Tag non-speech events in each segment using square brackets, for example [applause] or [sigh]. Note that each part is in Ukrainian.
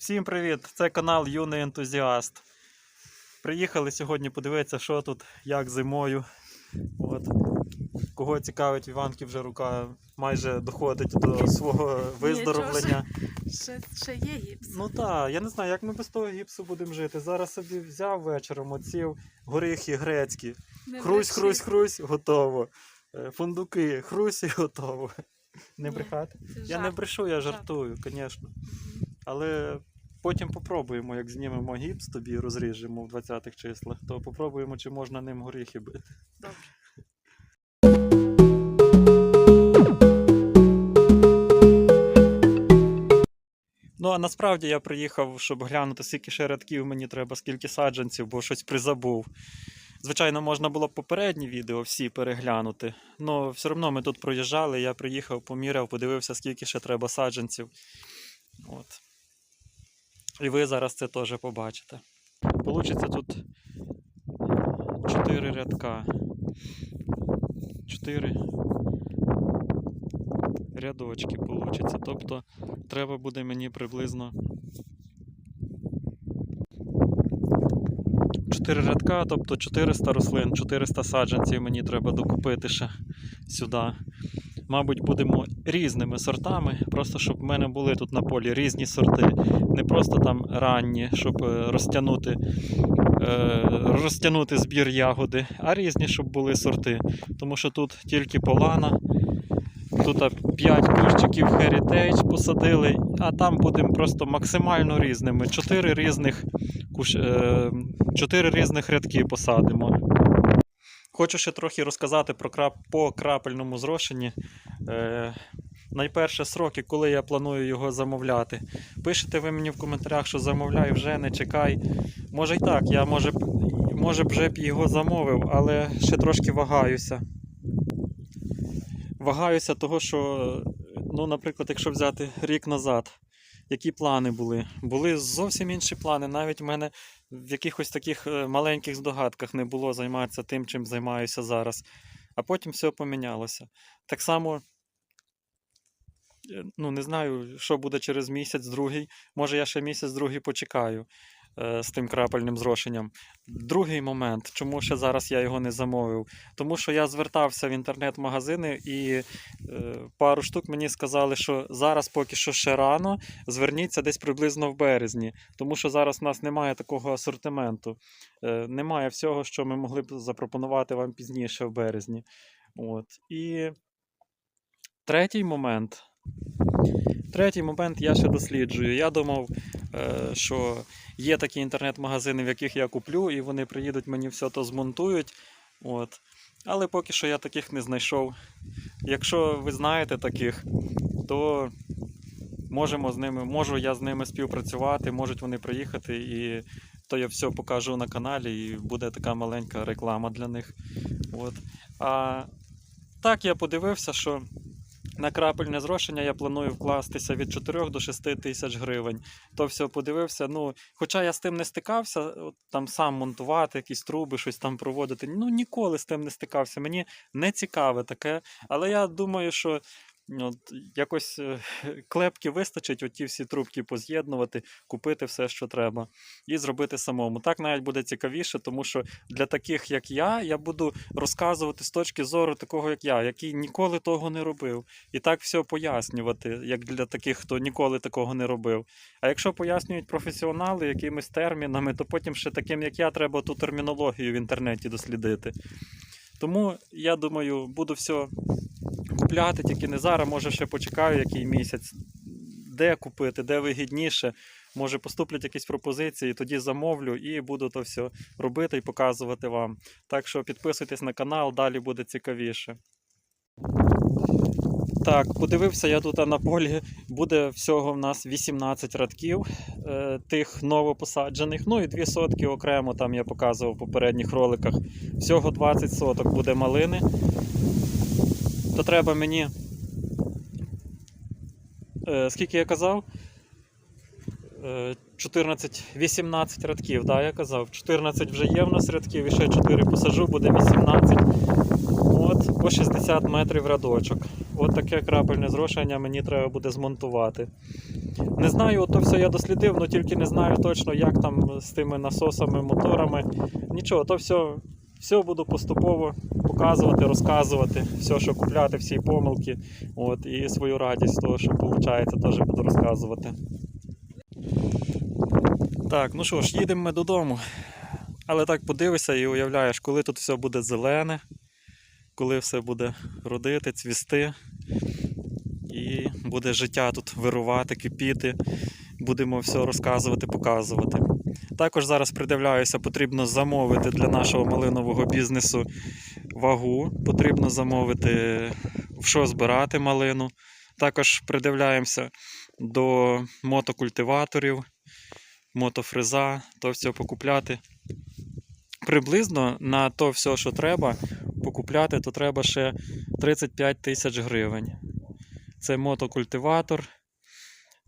Всім привіт! Це канал Юний Ентузіаст. Приїхали сьогодні подивитися, що тут, як зимою. От. Кого цікавить, Іванки вже рука майже доходить до свого виздоровлення. Ще, ще є гіпс. Ну так, я не знаю, як ми без того гіпсу будемо жити. Зараз собі взяв вечором оців горіхи грецькі. Не Хрусь, хрусь, хрусь, готово. Е, Фундуки, хрусь і готово. Не брехати? Я не брешу, я жартую, звісно. Але потім попробуємо, як знімемо гіпс, тобі розріжемо в 20-х числах, то попробуємо, чи можна ним горіхи бити. Добре. Ну а насправді я приїхав, щоб глянути, скільки ще рядків мені треба, скільки саджанців, бо щось призабув. Звичайно, можна було б попередні відео всі переглянути. але все одно ми тут проїжджали, я приїхав, поміряв, подивився, скільки ще треба саджанців. От. І ви зараз це теж побачите. Получиться тут 4 рядка. 4 рядочки получиться. Тобто треба буде мені приблизно 4 рядка, тобто 400 рослин, 400 саджанців мені треба докупити ще сюди. Мабуть, будемо різними сортами, просто щоб в мене були тут на полі різні сорти. Не просто там ранні, щоб е, розтягнути, е, розтягнути збір ягоди, а різні, щоб були сорти. Тому що тут тільки полана, тут 5 кущиків Heritage посадили, а там будемо просто максимально різними. 4 різних, е, 4 різних рядки посадимо. Хочу ще трохи розказати про крап... по крапельному зрошенні. Е, найперше сроки, коли я планую його замовляти. Пишете ви мені в коментарях, що замовляй вже, не чекай. Може й так, я може, може вже б його замовив, але ще трошки вагаюся. Вагаюся того, що, ну, наприклад, якщо взяти рік назад, які плани були? Були зовсім інші плани. Навіть в мене в якихось таких е, маленьких здогадках не було займатися тим, чим займаюся зараз. А потім все помінялося. Так само, е, ну, не знаю, що буде через місяць, другий. Може, я ще місяць другий почекаю з тим крапельним зрошенням. Другий момент, чому ще зараз я його не замовив? Тому що я звертався в інтернет-магазини і е, пару штук мені сказали, що зараз поки що ще рано, зверніться десь приблизно в березні, тому що зараз у нас немає такого асортименту. Е, немає всього, що ми могли б запропонувати вам пізніше в березні. От. І третій момент. Третій момент я ще досліджую. Я думав, е, що є такі інтернет-магазини, в яких я куплю, і вони приїдуть, мені все то змонтують. От. Але поки що я таких не знайшов. Якщо ви знаєте таких, то можемо з ними, можу я з ними співпрацювати, можуть вони приїхати, і то я все покажу на каналі, і буде така маленька реклама для них. От. А так я подивився, що на крапельне зрошення я планую вкластися від 4 до 6 тисяч гривень. То все подивився. Ну, хоча я з тим не стикався, там сам монтувати якісь труби, щось там проводити. Ну ніколи з тим не стикався. Мені не цікаве таке. Але я думаю, що от, якось е, [laughs] клепки вистачить, оті всі трубки поз'єднувати, купити все, що треба, і зробити самому. Так навіть буде цікавіше, тому що для таких, як я, я буду розказувати з точки зору такого, як я, який ніколи того не робив. І так все пояснювати, як для таких, хто ніколи такого не робив. А якщо пояснюють професіонали якимись термінами, то потім ще таким, як я, треба ту термінологію в інтернеті дослідити. Тому я думаю, буду все купляти, тільки не зараз, може ще почекаю який місяць. Де купити, де вигідніше. Може поступлять якісь пропозиції, тоді замовлю і буду то все робити і показувати вам. Так що підписуйтесь на канал, далі буде цікавіше. Так, подивився я тут на полі. Буде всього в нас 18 радків е, тих новопосаджених. Ну і 2 сотки окремо, там я показував в попередніх роликах. Всього 20 соток буде малини. То треба мені. Е, скільки я казав? Е, 14, 18 рядків, да, я казав. 14 вже є в нас рядків, і ще 4 посажу, буде 18. По 60 метрів рядочок. От таке крапельне зрошення мені треба буде змонтувати. Не знаю, то все я дослідив, але тільки не знаю точно, як там з тими насосами, моторами. Нічого, то все, все буду поступово показувати, розказувати, все, що купляти, всі помилки. От, і свою радість того, що виходить, теж буду розказувати. Так, ну що ж, їдемо ми додому. Але так подивишся і уявляєш, коли тут все буде зелене, коли все буде родити, цвісти, і буде життя тут вирувати, кипіти. Будемо все розказувати, показувати. Також зараз придивляюся, потрібно замовити для нашого малинового бізнесу вагу, потрібно замовити, в що збирати малину. Також придивляємося до мотокультиваторів, мотофреза, то все покупляти. Приблизно на то все, що треба покупляти, то треба ще 35 тисяч гривень. Це мотокультиватор.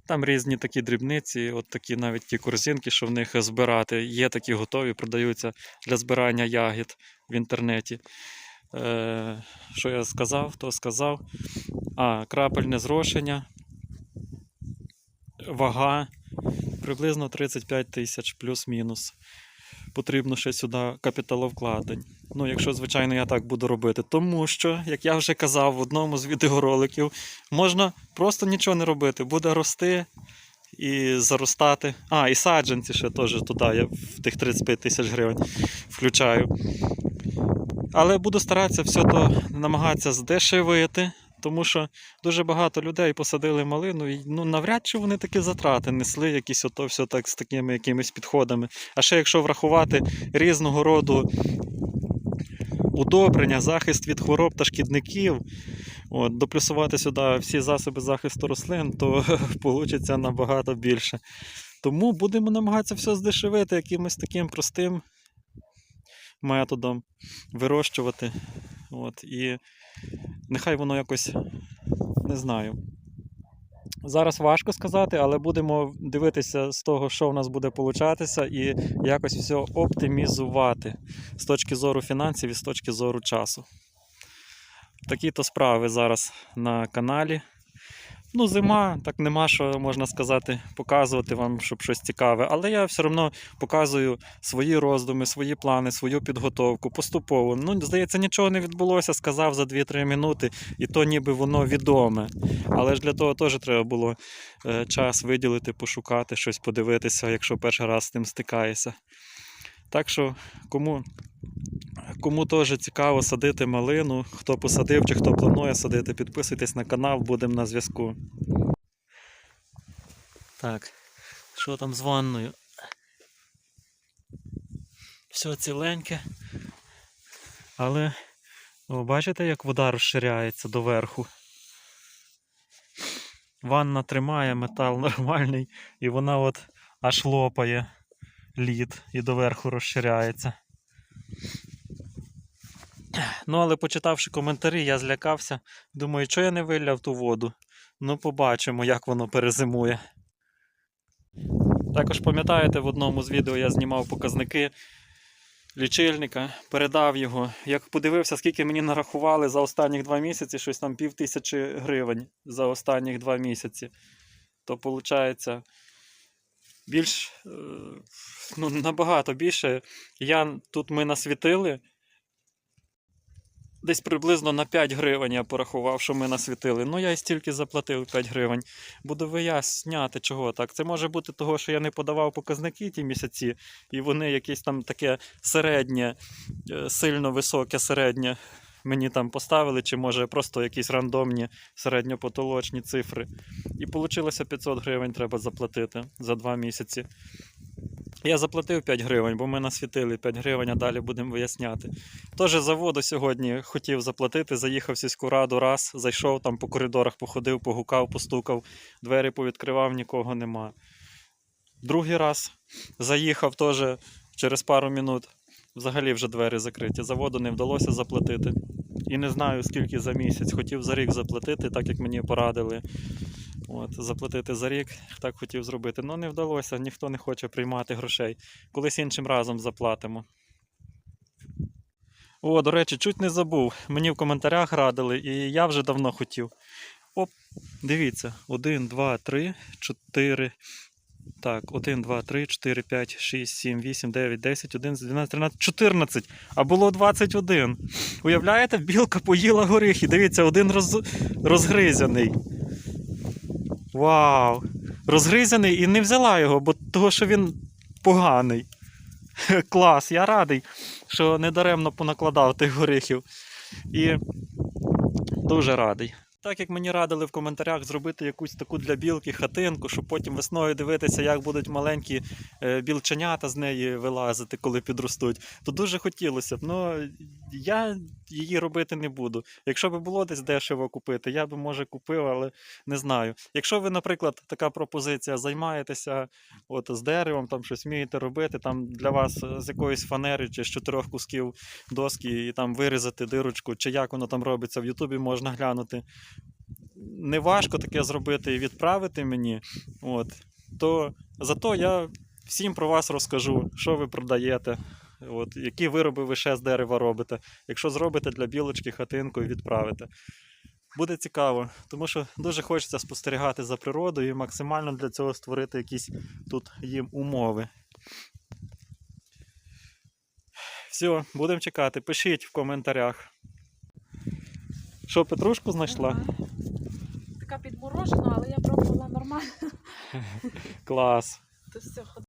Там різні такі дрібниці, от такі навіть ті корзинки, що в них збирати. Є такі готові, продаються для збирання ягід в інтернеті. Е, що я сказав, то сказав. А, крапельне зрошення, вага приблизно 35 тисяч плюс-мінус. Потрібно ще сюди капіталовкладень. Ну, якщо, звичайно, я так буду робити. Тому що, як я вже казав в одному з відеороликів, можна просто нічого не робити, буде рости і заростати. А, і саджанці ще теж туди я в тих 35 тисяч гривень включаю. Але буду старатися все то намагатися здешевити, тому що дуже багато людей посадили малину, і ну, навряд чи вони такі затрати несли, якісь ото все так з такими якимись підходами. А ще якщо врахувати різного роду удобрення, захист від хвороб та шкідників, от, доплюсувати сюди всі засоби захисту рослин, то [laughs] вийде набагато більше. Тому будемо намагатися все здешевити якимось таким простим методом вирощувати. От, і нехай воно якось не знаю. Зараз важко сказати, але будемо дивитися з того, що в нас буде получатися, і якось все оптимізувати з точки зору фінансів і з точки зору часу. Такі то справи зараз на каналі. Ну, зима, так нема що можна сказати, показувати вам, щоб щось цікаве. Але я все одно показую свої роздуми, свої плани, свою підготовку поступово. Ну, здається, нічого не відбулося, сказав за 2-3 минути, і то ніби воно відоме. Але ж для того теж треба було е, час виділити, пошукати, щось подивитися, якщо перший раз з тим стикаєшся. Так що, кому, кому теж цікаво садити малину, хто посадив чи хто планує садити, підписуйтесь на канал, будемо на зв'язку. Так, що там з ванною? Все ціленьке. Але о, бачите, як вода розширяється доверху. Ванна тримає метал [laughs] нормальний, і вона от аж лопає лід і доверху розширяється. Ну, але почитавши коментарі, я злякався. Думаю, що я не виляв ту воду. Ну, побачимо, як воно перезимує. Також пам'ятаєте, в одному з відео я знімав показники лічильника, передав його. Як подивився, скільки мені нарахували за останніх два місяці, щось там пів тисячі гривень за останніх два місяці. То виходить більш, е, ну, набагато більше. Я, тут ми насвітили. Десь приблизно на 5 гривень я порахував, що ми насвітили. Ну, я і стільки заплатив 5 гривень. Буду виясняти, чого так. Це може бути того, що я не подавав показники ті місяці, і вони якесь там таке середнє, е, сильно високе середнє мені там поставили, чи може просто якісь рандомні середньопотолочні цифри. І вийшло 500 гривень треба заплатити за 2 місяці. Я заплатив 5 гривень, бо ми насвітили 5 гривень, а далі будемо виясняти. Теж за воду сьогодні хотів заплатити, заїхав в сільську раду раз, зайшов там по коридорах, походив, погукав, постукав, двері повідкривав, нікого нема. Другий раз заїхав теж через пару минут. Взагалі вже двері закриті. За воду не вдалося заплатити. І не знаю, скільки за місяць. Хотів за рік заплатити, так як мені порадили. От, заплатити за рік, так хотів зробити. Ну не вдалося, ніхто не хоче приймати грошей. Колись іншим разом заплатимо. О, до речі, чуть не забув. Мені в коментарях радили, і я вже давно хотів. Оп, дивіться. 1, 2, 3, 4. Так, 1, 2, 3, 4, 5, 6, 7, 8, 9, 10, 11, 12, 13, 14. А було 21. Уявляєте, білка поїла горіхи. Дивіться, один роз... розгризяний. Вау! Розгризяний і не взяла його, бо того, що він поганий. [laughs] Клас, я радий, що недаремно понакладав тих горіхів. І дуже радий. Так як мені радили в коментарях зробити якусь таку для білки хатинку, щоб потім весною дивитися, як будуть маленькі е, білченята з неї вилазити, коли підростуть, то дуже хотілося б. Ну я її робити не буду. Якщо б було десь дешево купити, я би може купив, але не знаю. Якщо ви, наприклад, така пропозиція займаєтеся от з деревом, там щось вмієте робити, там для вас е, з якоїсь фанери чи з чотирьох кусків доски і там вирізати дирочку, чи як воно там робиться, в Ютубі можна глянути. Не важко таке зробити і відправити мені. От. То зато я всім про вас розкажу, що ви продаєте, от, які вироби ви ще з дерева робите. Якщо зробите для білочки хатинку і відправите. Буде цікаво, тому що дуже хочеться спостерігати за природою і максимально для цього створити якісь тут їм умови. Все, будемо чекати. Пишіть в коментарях. Що, Петрушку знайшла? Ага. Така підморожена, але я пробувала нормально. Клас. То все,